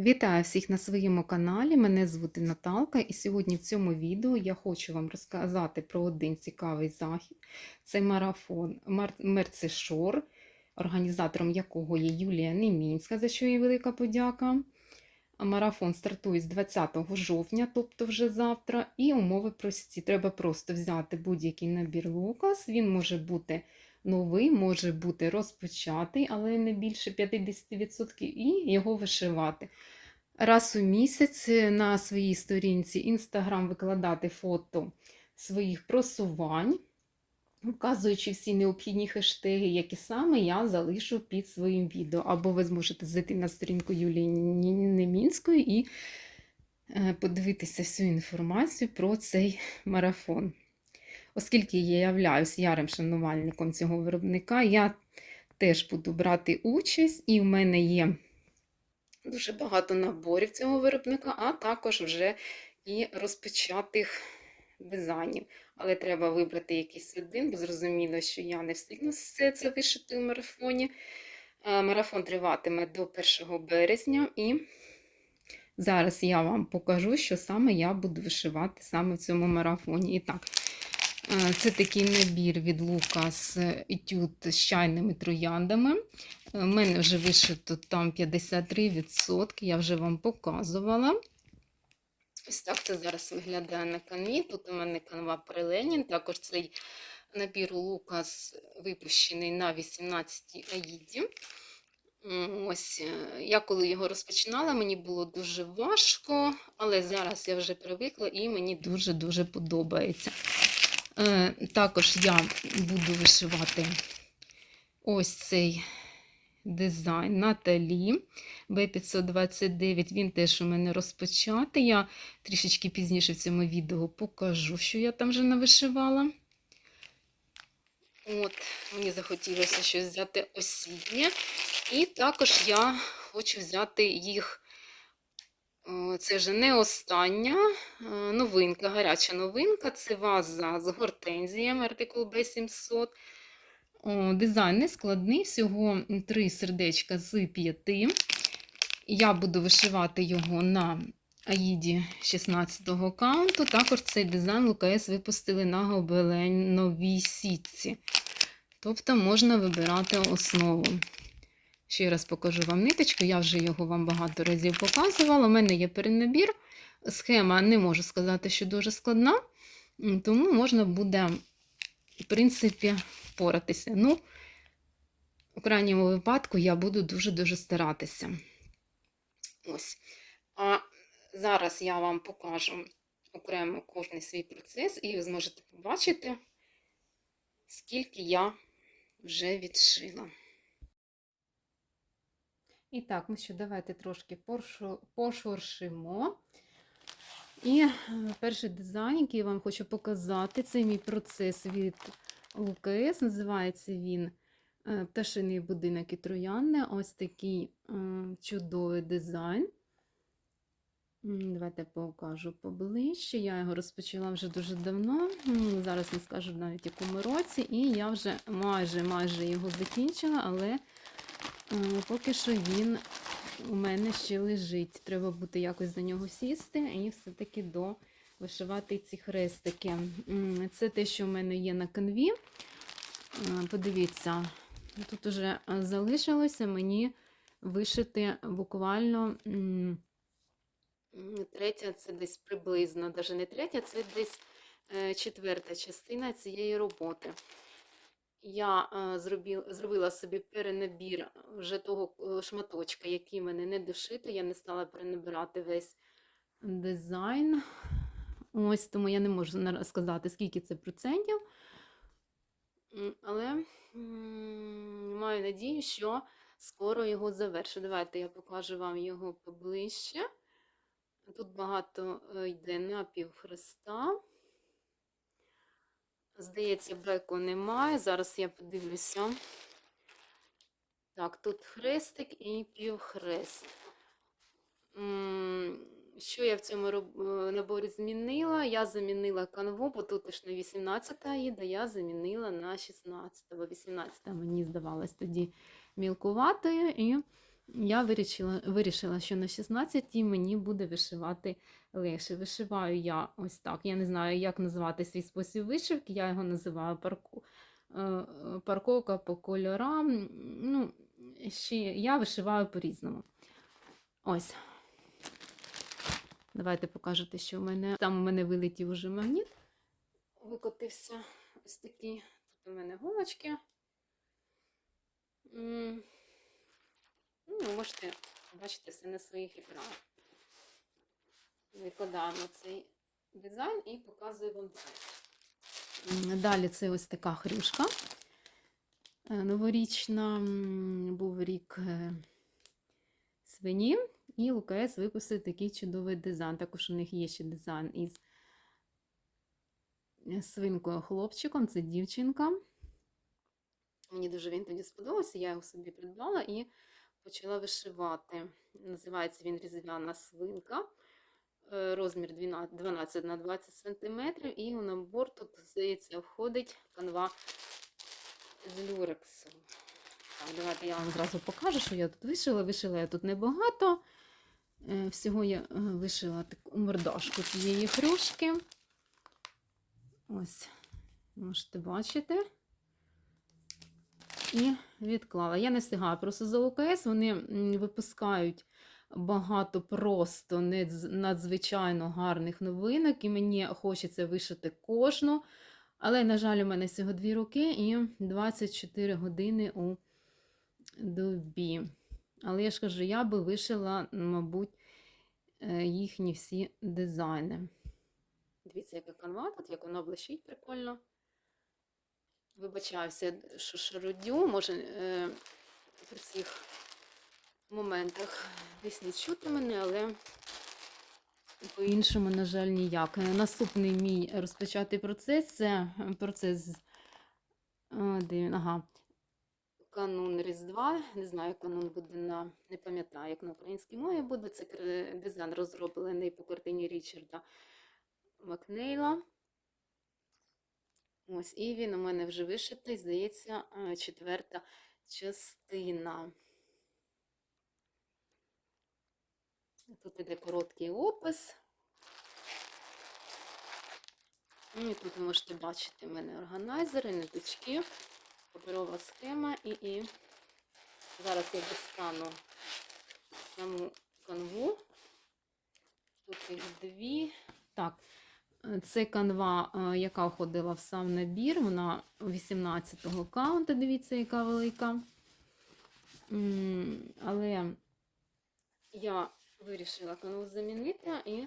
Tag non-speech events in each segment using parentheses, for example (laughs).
Вітаю всіх на своєму каналі. Мене звати Наталка, і сьогодні в цьому відео я хочу вам розказати про один цікавий захід. Це марафон Мар- Мерцешор, організатором якого є Юлія Немінська, за що їй велика подяка. Марафон стартує з 20 жовтня, тобто вже завтра, і умови прості. Треба просто взяти будь-який набір Лукас. Він може бути новий, може бути розпочатий, але не більше 50%, і його вишивати. Раз у місяць на своїй сторінці Instagram викладати фото своїх просувань, вказуючи всі необхідні хештеги, які саме я залишу під своїм відео. Або ви зможете зайти на сторінку Юлії Немінської і е, подивитися всю інформацію про цей марафон. Оскільки я являюсь ярим шанувальником цього виробника, я теж буду брати участь, і в мене є дуже багато наборів цього виробника, а також вже і розпочатих дизайнів. Але треба вибрати якийсь один, бо зрозуміло, що я не встигну все це вишити в марафоні. Е, Марафон триватиме до 1 березня, і зараз я вам покажу, що саме я буду вишивати саме в цьому марафоні. І так, це такий набір від Лукас етюд з чайними трояндами. У мене вже вишито там 53%, я вже вам показувала. Ось так це зараз виглядає на канві. Тут у мене канва Преленін. Також цей набір Лукас випущений на 18-й аїді. Ось е, я коли його розпочинала, мені було дуже важко, але зараз я вже привикла і мені дуже-дуже подобається. Е, Також я буду вишивати ось цей дизайн Наталі B529. Він теж у мене розпочатий. Я трішечки пізніше в цьому відео покажу, що я там вже навишивала. От, мені захотілося щось взяти осіннє. І також я хочу взяти їх. О, Це вже не остання е, новинка, гаряча новинка. Це ваза з гортензіями, артикул B700. Дизайн не складний, всього три сердечка з п'яти. Я буду вишивати його на Аїді 16-го каунту. Також цей дизайн ЛКС випустили на гобеленовій сітці. Тобто можна вибирати основу. Ще раз покажу вам ниточку, я вже його вам багато разів показувала. У мене є перенабір. Схема не можу сказати, що дуже складна, тому можна буде, в принципі, впоратися. Ну, у крайньому випадку я буду дуже-дуже старатися. Ось. А зараз я вам покажу окремо кожний свій процес, і ви зможете побачити, скільки я вже відшила. І так, ну що, давайте трошки пошуршимо. І е, перший дизайн, який я вам хочу показати, це мій процес від ЛКС. Називається він е, Пташиний будинок і троянне. Ось такий е, чудовий дизайн. Давайте покажу поближче. Я його розпочала вже дуже давно. Зараз не скажу навіть якому році. І я вже майже майже його закінчила, але поки що він у мене ще лежить. Треба буде якось за нього сісти і все-таки до вишивати ці хрестики. Це те, що в мене є на канві. Е, Подивіться, тут уже е, залишилося мені вишити буквально. Третя це десь приблизно, навіть не третя, це десь е, четверта частина цієї роботи. Я е, зробила собі перенабір вже того е, шматочка, який мене не дошито. Я не стала перенабирати весь дизайн. Ось тому я не можу сказати, скільки це процентів. Але маю надію, що скоро його завершу. Давайте я покажу вам його поближче. Тут багато е, йде напів хреста. Здається, беку немає. Зараз я подивлюся. Так, тут хрестик і півхрест. Що я в цьому е, наборі змінила? Я замінила канву, бо тут ж на 18 їде, я замінила на 16, бо 18 мені здавалось тоді мілкуватою. І я вирішила, вирішила, що на 16 мені буде вишивати легше. Вишиваю я ось так. Я не знаю, як називати свій спосіб вишивки, я його називаю парку, е, е, парковка по кольорам. Ну, ще я вишиваю по-різному. Ось. Давайте покажете, що в мене. Там у мене вилетів уже магніт. Викотився ось такий. Тут у мене голочки. Ну, можете бачити все на своїх екранах. Викладаємо цей дизайн і показую вам це. Далі це ось така хрюшка. Е, Новорічна був рік е, свині, і ЛКС випустив такий чудовий дизайн. Також у них є ще дизайн із е, свинкою хлопчиком, це дівчинка. Мені дуже він тоді сподобався, я його собі придбала і почала вишивати. Називається він різдвяна свинка. Е, Розмір 12 12 на 20 см. І у набор тут, здається, входить канва з люрексу. Так, давайте я вам зразу покажу, що я тут вишила. Вишила я тут небагато. Е, Всього я е, вишила таку мордашку цієї хрюшки. Ось, можете бачити. І відклала. Я не встигаю просто за ОКС. Вони випускають багато просто надзвичайно гарних новинок, і мені хочеться вишити кожну. Але, на жаль, у мене всього 2 роки і 24 години у добі. Але я ж кажу, я би вишила, мабуть, е, їхні всі дизайни. Дивіться, яка канва тут, як воно блищить прикольно. Вибачаюся, що шарудю, може е, при цих моментах десь не чути мене, але по-іншому, на жаль, ніяк. Наступний мій розпочатий процес це процес. е? Ага. Канун Різдва. Не знаю, як канун буде на. Не пам'ятаю, як на українській мові буде. Це дизайн розроблений по картині Річарда Макнейла. Ось, і він у мене вже вишитий, здається, е, четверта частина. Тут іде короткий опис. Ну, І тут ви можете бачити в мене органайзери, ниточки, паперова схема і, і зараз я дістану саму канву. Тут їх дві. Так, це канва, е, яка входила в сам набір. Вона 18-го каунта, дивіться, яка велика. Але я вирішила канву замінити і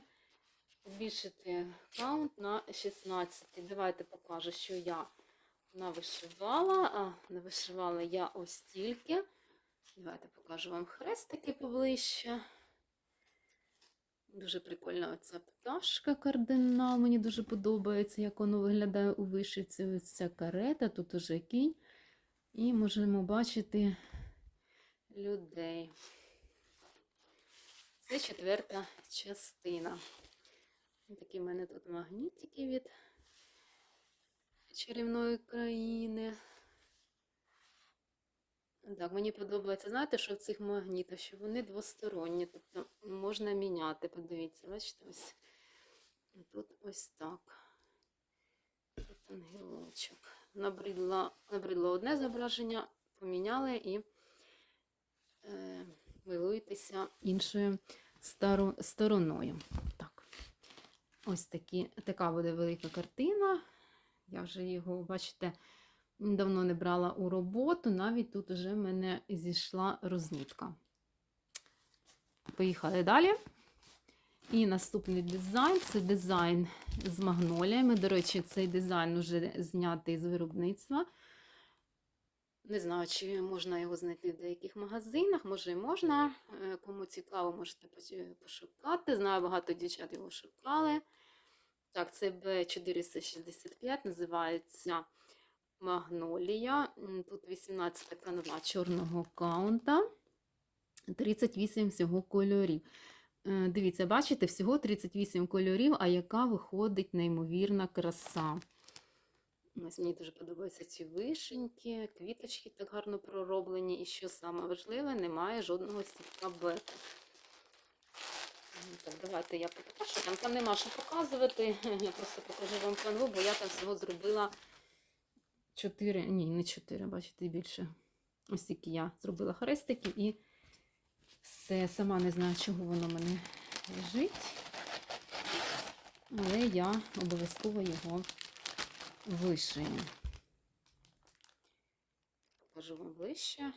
збільшити каунт на 16. Давайте покажу, що я навишивала. А, навишивала я ось тільки. Давайте покажу вам хрестики поближче. Дуже прикольна оця пташка кардинал. Мені дуже подобається, як воно виглядає у вишивці. Ось ця карета, тут уже кінь. І можемо бачити людей. Це четверта частина. Такі в мене тут магнітики від чарівної країни. Так, мені подобається, знаєте, що в цих магнітах, що вони двосторонні, тобто можна міняти. Подивіться, бачите, ось тут ось так. Тут ангелочок. Набридло, набридло одне зображення, поміняли і е, милуєтеся іншою старо, стороною. Так. Ось такі, така буде велика картина. Я вже його, бачите, давно не брала у роботу, навіть тут вже в мене зійшла розмітка. Поїхали далі. І наступний дизайн це дизайн з магноліями. До речі, цей дизайн вже знятий з виробництва. Не знаю, чи можна його знайти в деяких магазинах, може і можна. Е, Кому цікаво, можете пошукати. Знаю, багато дівчат його шукали. Так, це B465, називається Магнолія. Тут 18 канва чорного каунта, 38 всього кольорів. Е, Дивіться, бачите, всього 38 кольорів, а яка виходить неймовірна краса. Ось мені дуже подобаються ці вишеньки, квіточки так гарно пророблені. І що саме важливе, немає жодного стіпка бета. Ну, Так, давайте я покажу. Там, там нема що показувати. (laughs) Я просто покажу вам канву, бо я там всього зробила 4, ні, не 4, бачите, більше. Ось тільки я зробила хрестики і все. Сама не знаю, чого воно мене лежить. Але я обов'язково його вишию. Покажу вам ближче.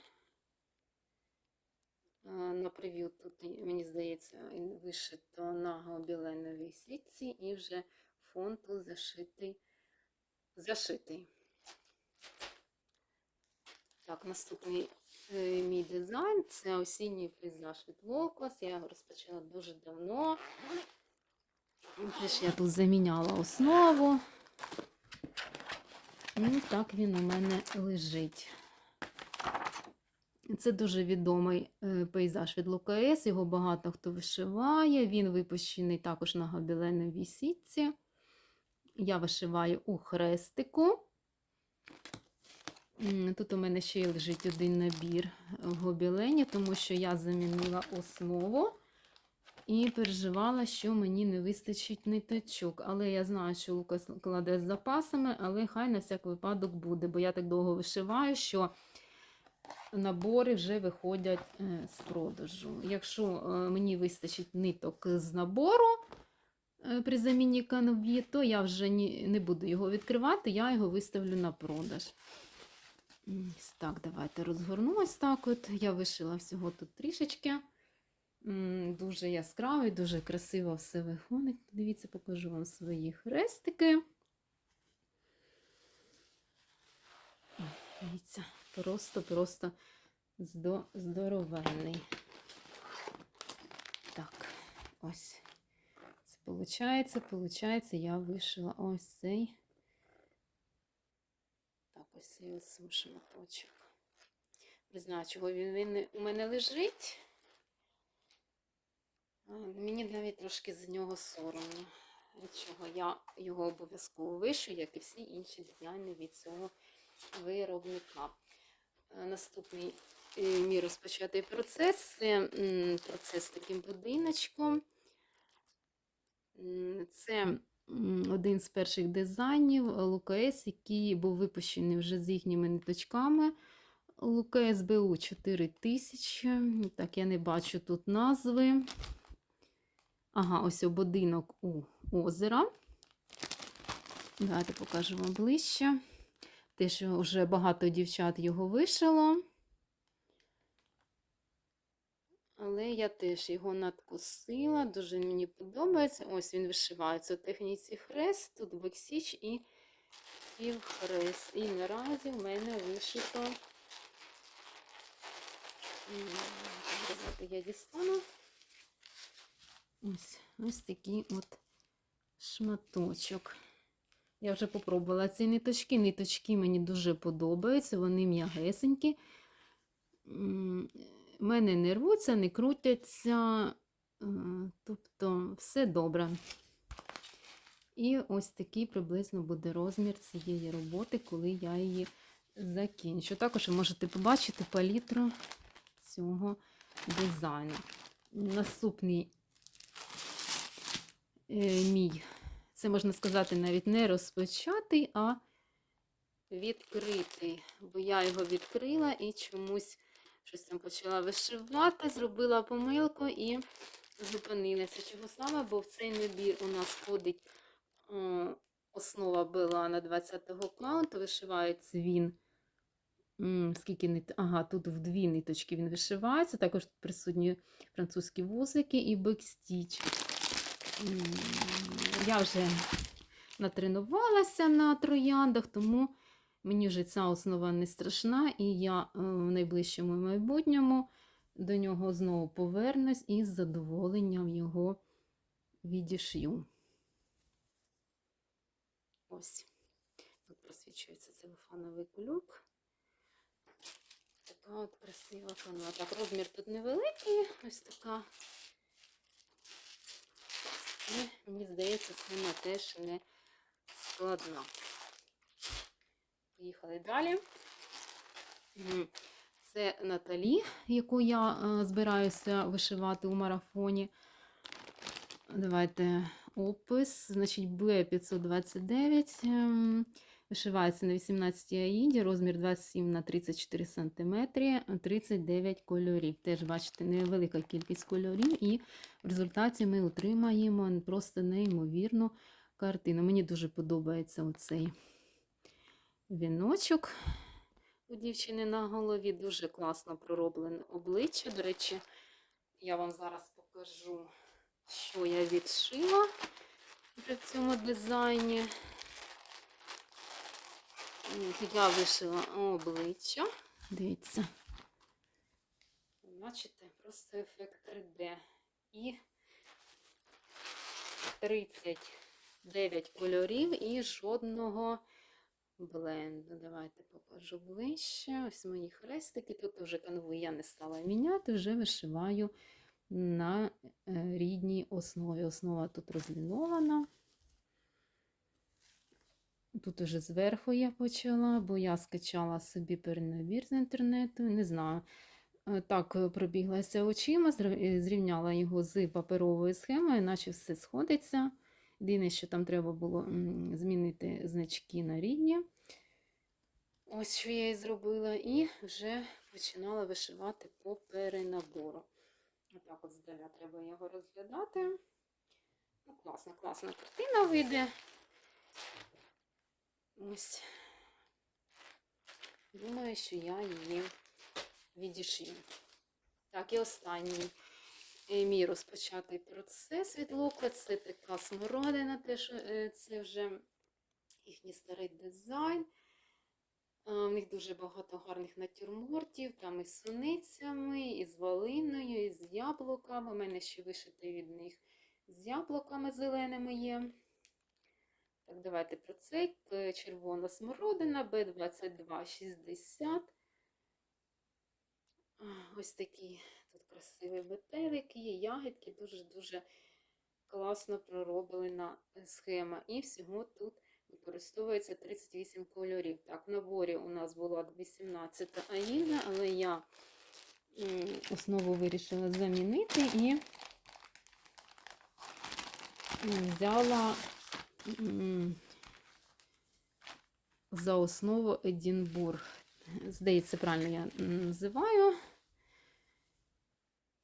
Е, На прев'ю тут, мені здається, вишито на гобіленовій сітці і вже фон тут зашитий. зашитий. Так, наступний е, мій дизайн це осінній пейзаж від Локос. Я його розпочала дуже давно. Теж я тут заміняла основу. І так він у мене лежить. Це дуже відомий е, пейзаж від Лукаес, його багато хто вишиває. Він випущений також на гобіленовій сітці. Я вишиваю у хрестику. Тут у мене ще й лежить один набір в гобілені, тому що я замінила основу і переживала, що мені не вистачить ниточок. Але я знаю, що Лукас кладе з запасами, але хай на всяк випадок буде, бо я так довго вишиваю, що набори вже виходять е, з продажу. Якщо е, мені вистачить ниток з набору е, при заміні канві, то я вже не буду його відкривати, я його виставлю на продаж. Так, давайте розгорну ось так. От. Я вишила всього тут трішечки. Дуже яскравий, дуже красиво все виходить. Дивіться, покажу вам свої хрестики. Дивіться, просто-просто здо- здоровенний. Так, ось. Це получається, получається, я вишила ось цей. Так, ось цей ось шматочок. Не знаю, чого він, він у мене лежить. Мені навіть трошки за нього соромно. Чого я його обов'язково вишу, як і всі інші дизайни від цього виробника. Е, Наступний е, мій розпочатий процес це процес з таким будиночком. Це один з перших дизайнів Лукаес, який був випущений вже з їхніми ниточками. Лукаес БУ 4000. Так, я не бачу тут назви. Ага, ось о, будинок у озера. Давайте покажу вам ближче. Теж вже багато дівчат його вишило. Але я теж його надкусила, дуже мені подобається. Ось він вишивається у техніці хрест, тут бексіч і півхрест. І наразі в мене вишито. Давайте я дістану. Ось, ось такий от шматочок. Я вже попробувала ці ниточки. Ниточки мені дуже подобаються, вони м'ягесенькі. В мене не рвуться, не крутяться. е, Тобто все добре. І ось такий приблизно буде розмір цієї роботи, коли я її закінчу. Також ви можете побачити палітру цього дизайну. Наступний мій, це можна сказати, навіть не розпочатий, а відкритий. Бо я його відкрила і чомусь щось там почала вишивати, зробила помилку і зупинилася. Чого саме? Бо в цей набір у нас входить е, основа була на 20-го каунту, вишивається він. Скільки нит... Ага, тут в дві ниточки він вишивається. Також тут присутні французькі вузики і бекстіч. Я вже натренувалася на трояндах, тому мені вже ця основа не страшна, і я е, в найближчому майбутньому до нього знову повернусь і з задоволенням його відішью. Ось. Тут просвічується целофановий кульок. Така от красива канва. Так, розмір тут невеликий, ось така. І мені здається, схема теж не складна. Поїхали далі. Це Наталі, яку я е, збираюся вишивати у марафоні. Давайте опис. Значить, Б529. Вишивається на 18 аїді, розмір 27 на 34 см, 39 кольорів. Теж, бачите, невелика кількість кольорів, і в результаті ми отримаємо просто неймовірну картину. Мені дуже подобається оцей віночок у дівчини на голові. Дуже класно пророблене обличчя. До речі, я вам зараз покажу, що я відшила при цьому дизайні. Я вишила обличчя. Дивіться. Бачите, просто ефект 3D. І 39 кольорів і жодного бленду. Давайте покажу ближче. Ось мої хрестики. Тут вже канву я не стала міняти, вже вишиваю на е, рідній основі. Основа тут розлінована. Тут уже зверху я почала, бо я скачала собі перенабір з інтернету. Не знаю. Е, Так, е, пробіглася очима, е, зрівняла його з паперовою схемою, наче все сходиться. Єдине, що там треба було змінити значки на рідні. Ось що я і зробила, і вже починала вишивати по перенабору. Отак от здаля треба його розглядати. Ну, класна, класна картина вийде. Ось. Думаю, що я її відішью. Так, і останній е, мій розпочатий процес від лука. Це така смородина, теж е, це вже їхній старий дизайн. В них дуже багато гарних натюрмортів, там із суницями, і з волиною, і з яблуками. У мене ще вишитий від них з яблуками зеленими є. Так, давайте про цей. Червона смородина, Б2260. Ось такі тут красиві метелики, є ягідки, дуже-дуже класно пророблена е, схема. І всього тут використовується 38 кольорів. Так, в наборі у нас була 18 аїда, але я основу вирішила замінити і взяла за основу Едінбург. Здається, правильно я називаю.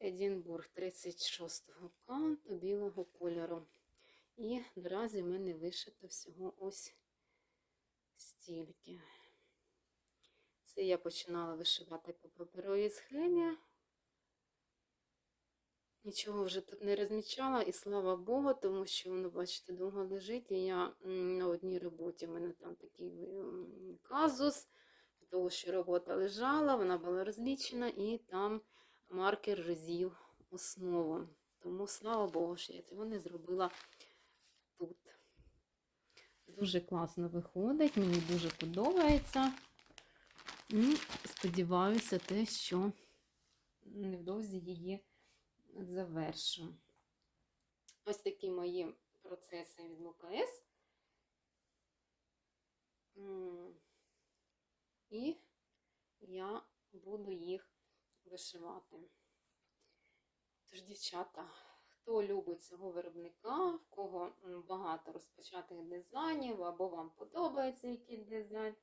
Едінбург 36-го канту білого кольору. І наразі в мене вишито всього ось стільки. Це я починала вишивати по паперовій схемі. Нічого вже тут не розмічала, і слава Богу, тому що воно, бачите, довго лежить. І я на одній роботі в мене там такий казус, того, що робота лежала, вона була розлічена, і там маркер розів основу. Тому слава Богу, що я цього не зробила тут. Дуже класно виходить, мені дуже подобається. І сподіваюся, те, що невдовзі її завершу. Ось такі мої процеси від ЛКС. М, І я буду їх вишивати. Тож, дівчата, хто любить цього виробника, в кого багато розпочатих дизайнів, або вам подобається який дизайн,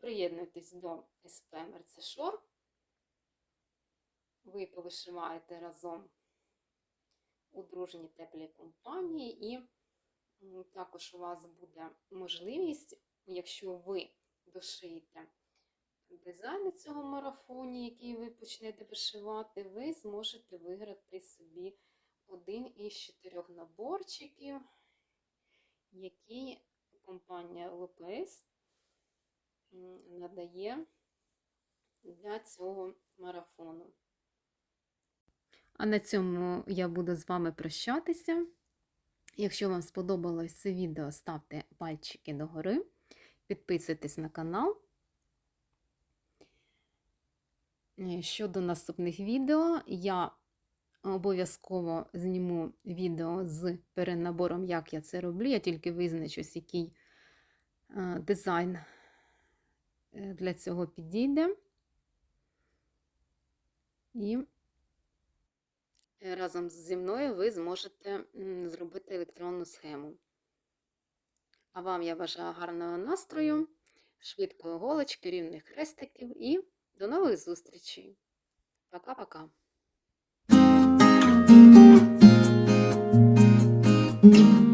приєднуйтесь до СП Мерцешор. Ви повишиваєте разом у дружній теплій компанії, і також у вас буде можливість, якщо ви дошиєте дизайн цього марафоні, який ви почнете вишивати, ви зможете виграти собі один із чотирьох наборчиків, які компанія ЛПС надає для цього марафону. А на цьому я буду з вами прощатися. Якщо вам сподобалось це відео, ставте пальчики догори, підписуйтесь на канал. Щодо наступних відео, я обов'язково зніму відео з перенабором, як я це роблю. Я тільки визначусь, який е, дизайн е, для цього підійде. І разом зі мною ви зможете зробити електронну схему. А вам я бажаю гарного настрою, швидкої голочки, рівних хрестиків і до нових зустрічей. Пока-пока. Thank